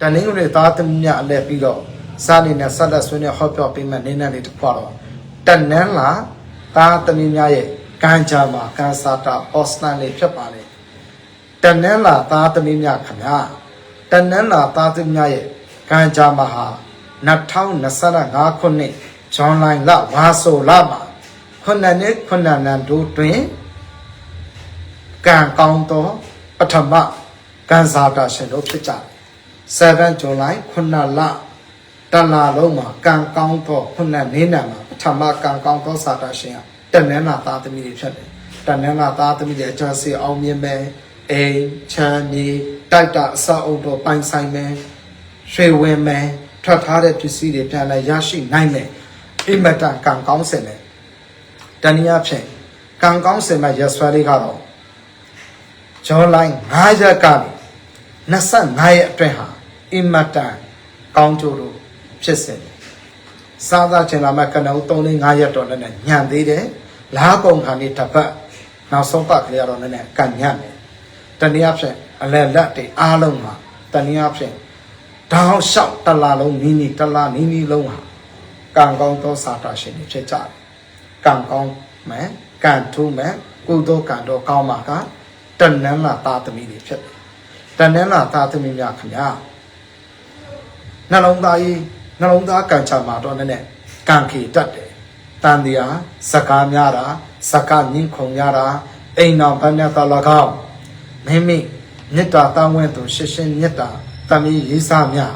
တန်လင်းကလေးသားသမီးများအလဲပြီးတော့စားနေနဲ့ဆက်လက်ဆွေးနွေးဟောပြောပေးမှနေနဲ့လေးတစ်ခွာတော့တန်နန်းလာသားသမီးများရဲ့ကံကြမ္မာကံစာတာအော့စတန်လေးဖြစ်ပါလေတန်နန်းလာသားသမီးများခင်ဗျာတန်နန်းလာသားသမီးများရဲ့ကံကြမ္မာဟာ2025ခုနှစ်ဇွန်လလဝါဆိုလမှာခုနှစ်နှစ်ခုနှစ်နန်းတို့တွင်ကံကောင်းသောပထမကံစာတာရှင်တို့ဖြစ်ကြတယ် 7ဇွန်လ9လတလလုံးမှာကံကောင်းသောခုနှစ်နေနံမှာပထမကံကောင်းသောစာတာရှင်ကတနင်္လာသားသမီးတွေဖြစ်တယ်တနင်္လာသားသမီးတွေအကျစီအောင်မြင်မယ်အိမ်ချမ်းမြေတိုက်တာအစအုပ်တို့ပိုင်ဆိုင်မယ်ရွှေဝင်မယ်ထွက်ထားတဲ့ပစ္စည်းတွေပြန်လဲရရှိနိုင်မယ်အိမ်မတန်ကံကောင်းစင်တယ်တနည်းအားဖြင့်ကံကောင်းစင်မဲ့ရဆွဲလေးကတော့ဂျွန်လိုင်း9ရက်ကနေ25ရက်အတွင်းဟာ အင်မတန်ကောင်းကျိုးတို့ဖြစ်စေတယ်။စားသားချင်လာမဲ့ကနဦး3လ5ရက်တော့လည်းညံသေးတယ်။လားကုံခါနေတစ်ပတ်နောက်ဆုံးပတ်ကလေးကတော့လည်းကန်ညံ့တယ်။တနည်းအားဖြင့်အလဲလက်တွေအားလုံးမှာတနည်းအားဖြင့်တောင်းလျှောက်တလာလုံးနီးနီးတလာနီးနီးလုံးဟာကံကောင်းသောစာတာရှင်တွေဖြစ်ကြတယ်။ကံကောင်းမယ်ကံထူးမယ်ကုသိုလ်ကံတော့ကောင်းမှာကတဏ္ဏလာသားသမီးတွေဖြစ်တယ်။တဏ္ဏလာသားသမီးများခင်ဗျာ နှလုံးသားကြီးနှလုံးသားကံချမှာတော့နည်းနည်းကံခေတတ်တယ်။တန်တရားစကားများတာစကားညှင်းခုန်ရတာအိမ်တော်ဘဏ္ဍသာ၎င်းမိမိမေတ္တာတောင်းဝဲသူရှင်းရှင်းမေတ္တာတမီးရေးစားများ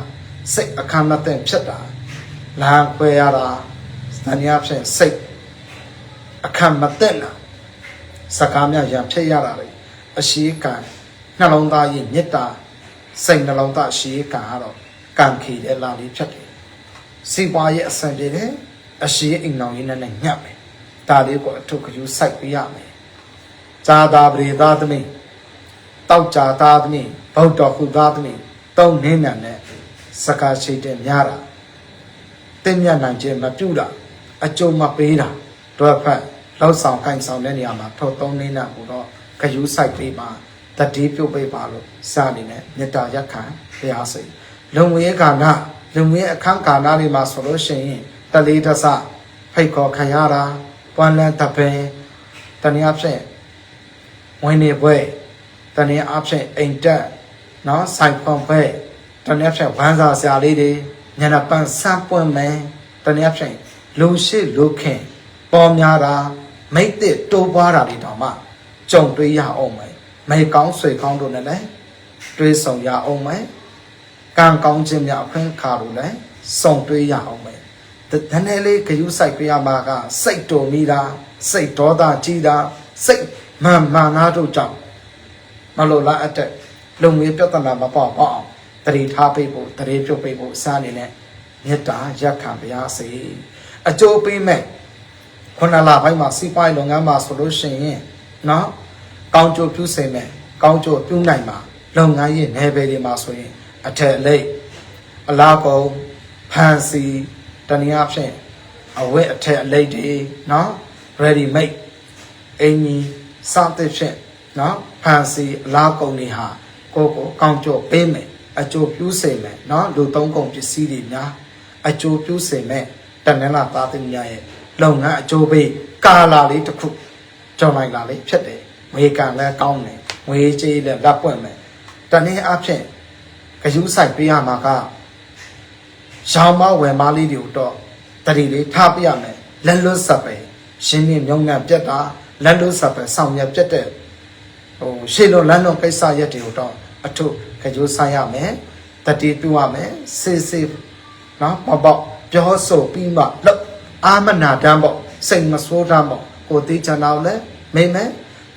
စိတ်အခမ်းမသိဖြစ်တာလမ်းခွဲရတာတဏှာဖြင့်စိတ်အခမ်းမသိတာစကားများရံဖြစ်ရတာလေအရှိကံနှလုံးသားရဲ့မေတ္တာစိတ်နှလုံးသားအရှိကံကတော့ကံ ခေတဲ့လာလေးဖြစ်တယ်။စီပွားရဲ့အစံပြေတယ်အရှိအိမ်တော်ရင်းနဲ့ညှပ်မယ်။ဒါလေးကိုအထုပ်ကယူစိုက်ပေးရမယ်။ဇာတာပရိသာသမီးတောက်ကြသားသမီးဗုဒ္ဓခုသားသမီးသုံးနေနံနဲ့စကားရှိတဲ့များတာတင်းမြတ်နိုင်ခြင်းမပြုတာအကျုံမပေးတာတော့ဖက်လောက်ဆောင်ကိုင်ဆောင်တဲ့နေရာမှာထောက်သုံးနေနံကိုတော့ဂယူးဆိုင်ပေးပါတတိပြုတ်ပေးပါလို့စအနေနဲ့မေတ္တာရက်ခံဘုရားစိတ် လုံငွေကာဏလုံငွေအခန်းကာဏတွေမှာဆိုလို့ရှိရင်တလေးတဆဖိတ်ခေါ်ခံရတာပွမ်းလန်းတပင်တနည်းအားဖြင့်ဝင်နေပွဲတနည်းအားဖြင့်အိမ်တက်နော်ဆိုင်ပွန်ပွဲတနည်းအားဖြင့်ဝမ်းစာဆရာလေးတွေညနာပန်းစမ်းပွင့်မယ်တနည်းအားဖြင့်လူရှိလူခင်ပေါ်များတာမိတ်တစ်တိုးပွားတာတွေတောင်မှကြုံတွေ့ရအောင်မယ်မေကောင်းဆွေကောင်းတို့နဲ့လည်းတွေ့ဆုံရအောင်မယ် ကံကောင်းခြင်းများအခွင့်အခါတို့လည်းဆုံတွေ့ရအောင်မယ်တဒနဲ့လေးဂယုစိုက်ပြရမှာကစိတ်တော်မိတာစိတ်ဒေါသကြီးတာစိတ်မာမာနာတို့ကြောင့်မလို့လားအတက်လုံငွေပြဿနာမပေါ့ပေါ့အောင်တတိထားပေးဖို့တတိပြုတ်ပေးဖို့စားနေနဲ့မေတ္တာရက်ခံပါရစေအကျိုးပေးမဲ့ခုနလပိုင်းမှာစီးပွားရေးလုပ်ငန်းမှာဆိုလို့ရှိရင်နော်ကောင်းကျိုးပြုစိမ့်မယ်ကောင်းကျိုးပြုနိုင်မှာလုပ်ငန်းရဲ့နယ်ပယ်တွေမှာဆိုရင် အထက်အလိတ်အလားကုန်ဖန်စီတနည်းအားဖြင့်အဝတ်အထက်အလိတ်တွေနော် ready made အင်ကြီးစသဖြင့်နော်ဖန်စီအလားကုန်တွေဟာကိုယ့်ကိုကောင်းကျိုးပေးမယ်အကျိုးပြုစိမ့်မယ်နော်လူသုံးကုန်ပစ္စည်းတွေများအကျိုးပြုစိမ့်မယ်တနင်္လာသားသမီးများရဲ့လုပ်ငန်းအကျိုးပေးကာလာလေးတစ်ခုကြောင်းလိုက်လာလေးဖြစ်တယ်ငွေကံလည်းကောင်းတယ်ငွေကြေးလည်းလက်ပွင့်မယ်တနည်းအားဖြင့် ဂယုဆိုင်ပေးရမှာကရောင်မဝယ်မလေးတွေကိုတော့တတိလေးထားပြရမယ်လက်လွတ်ဆက်ပဲရှင်းပြမြုံငံပြက်တာလက်လွတ်ဆက်ပဲဆောင်ရပြက်တဲ့ဟိုရှေ့လိုလမ်းလုံးကိစ္စရက်တွေကိုတော့အထုဂယုဆိုင်ရမယ်တတိပြုရမယ်စေစေနော်ပေါ့ပေါ့ပြောဆိုပြီးမှလောက်အာမနာတမ်းပေါ့စိတ်မဆိုးတမ်းပေါ့ကိုသေးချင်တော့လဲမိမ့်မယ်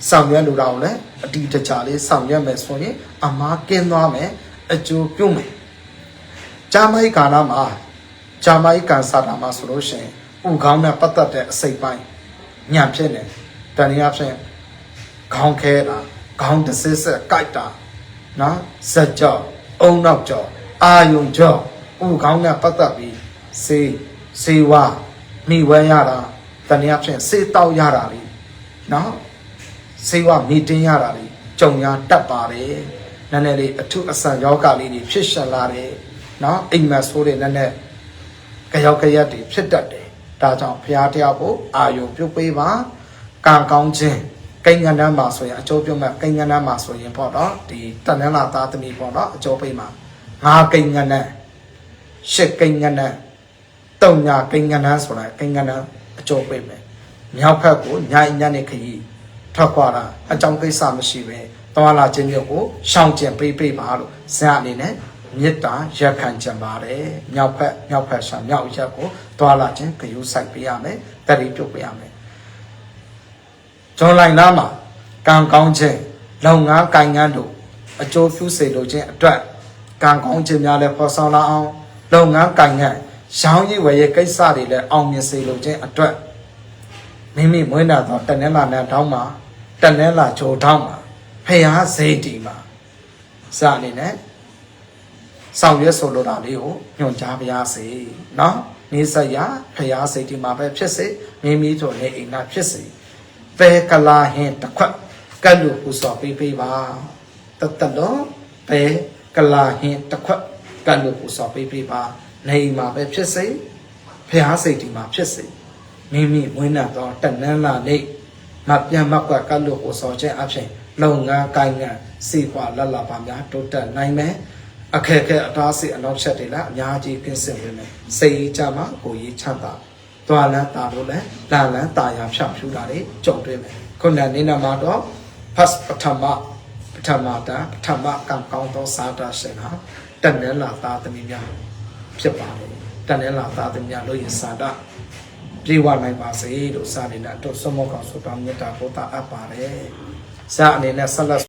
ဆောင်ရွက်လိုတာကိုလည်းအတီတကြလေးဆောင်ရွက်မယ်ဆိုရင်အမားကင်းသွားမယ် အကျိုးပြုမယ်ဂျာမိုက်ကာနာမှာဂျာမိုက်ကန်စာတာမှာဆိုလို့ရှိရင်ဥကောင်းနဲ့ပတ်သက်တဲ့အစိတ်ပိုင်းညံဖြစ်နေတနည်းအားဖြင့်ခေါင်းခဲတာခေါင်းတစ်စစ်ဆက်ကြိုက်တာနော်ဇက်ကြောအုံနောက်ကြောအာယုံကြောဥကောင်းနဲ့ပတ်သက်ပြီးစေးစေဝါမိဝဲရတာတနည်းအားဖြင့်စေးတောက်ရတာလေနော်စေဝမီတင်ရတာလေကြုံရတတ်ပါတယ် ည်းနည်းလေးအထုအဆန်ယောဂလေးတွေဖြစ်ရှလာတယ်နော်အိမ်မက်ဆိုးတွေနည်းနည်းကြောက်ကြရက်တွေဖြစ်တတ်တယ်ဒါကြောင့်ဘုရားတရားကိုအာယုံပြုတ်ပေးပါကံကောင်းခြင်းကိန်းကဏ္ဍမှာဆိုရင်အကျိုးပြုမဲ့ကိန်းကဏ္ဍမှာဆိုရင်ပေါ့နော်ဒီတဏ္ဍလာသားသမီးပေါ့နော်အကျိုးပေးမှာငါကိန်းကဏ္ဍရှစ်ကိန်းကဏ္ဍတုံညာကိန်းကဏ္ဍဆိုတာကိန်းကဏ္ဍအကျိုးပေးမယ်မြောက်ဖက်ကိုညာညနေခရီးထွက်ခွာတာအကြောင်းကိစ္စမရှိပဲ သွားလာခြင်းမျိုးကိုရှောင်ကျင်ပေးပေးပါလို့ဇာအနေနဲ့မေတ္တာရက်ခံကြပါတယ်မြောက်ဖက်မြောက်ဖက်ဆံမြောက်ရက်ကိုသွားလာခြင်းဂရုစိုက်ပေးရမယ်တတိပြုတ်ပေးရမယ်ဇွန်လိုင်လာမှာကံကောင်းခြင်းလုံငန်းကိုင်ငန်းတို့အကျိုးပြုစေလိုခြင်းအတွက်ကံကောင်းခြင်းများလည်းပေါ်ဆောင်လာအောင်လုံငန်းကိုင်ငန်းရောင်းရည်ဝယ်ရဲ့ကိစ္စတွေလည်းအောင်မြင်စေလိုခြင်းအတွက်မိမိမွေးနာသောတနင်္လာနေ့တောင်းမှာတနင်္လာချိုတောင်းမှာ ဖရာဇေတီမှာဇာအနေနဲ့ဆောင်ရွက်ဆိုလိုတာလေးကိုညွှန်ကြားပါရစေ။နော်။နေဆက်ရဖရာစိတ်ဒီမှာပဲဖြစ်စေမိမိတို့လည်းအိမ်သာဖြစ်စေ။ပဲကလာဟင်တစ်ခွက်ကတ်လို့ဟူစော်ပေးပေးပါ။တတလုံးပဲကလာဟင်တစ်ခွက်ကတ်လို့ဟူစော်ပေးပေးပါ။နေအိမ်မှာပဲဖြစ်စေဖရာစိတ်ဒီမှာဖြစ်စေ။မိမိဝိညာဉ်တော်တဏ္ဍာလေးမပြန်မကွက်ကတ်လို့ဟူစော်ခြင်းအဖြစ် လုံငန်းကိုင်းငန်းစီပွားလက်လာပါများတိုးတက်နိုင်မယ်အခက်အခဲအတားအဆီးအနောက်ချက်တွေလည်းအများကြီးပြင်ဆင်ပေးမယ်စိတ်ကြမှာကိုယ်ကြီးချမ်းသာသွားလန်းတာလို့လည်းလာလန်းတာယာဖြောင်ဖြူတာတွေကြုံတွေ့မယ်ခုနနေ့နမှာတော့ first ပထမပထမတာပထမကံကောင်းသောစာတာရှင်ဟာတန်နယ်လာသားသမီးများဖြစ်ပါတယ်တန်နယ်လာသားသမီးများလို့ရင်စာတာပြေဝနိုင်ပါစေလို့စာနေနဲ့တော့စမောကောင်ဆိုတောင်းမြတ်တာပို့တာအပ်ပါတယ် سألنا صلى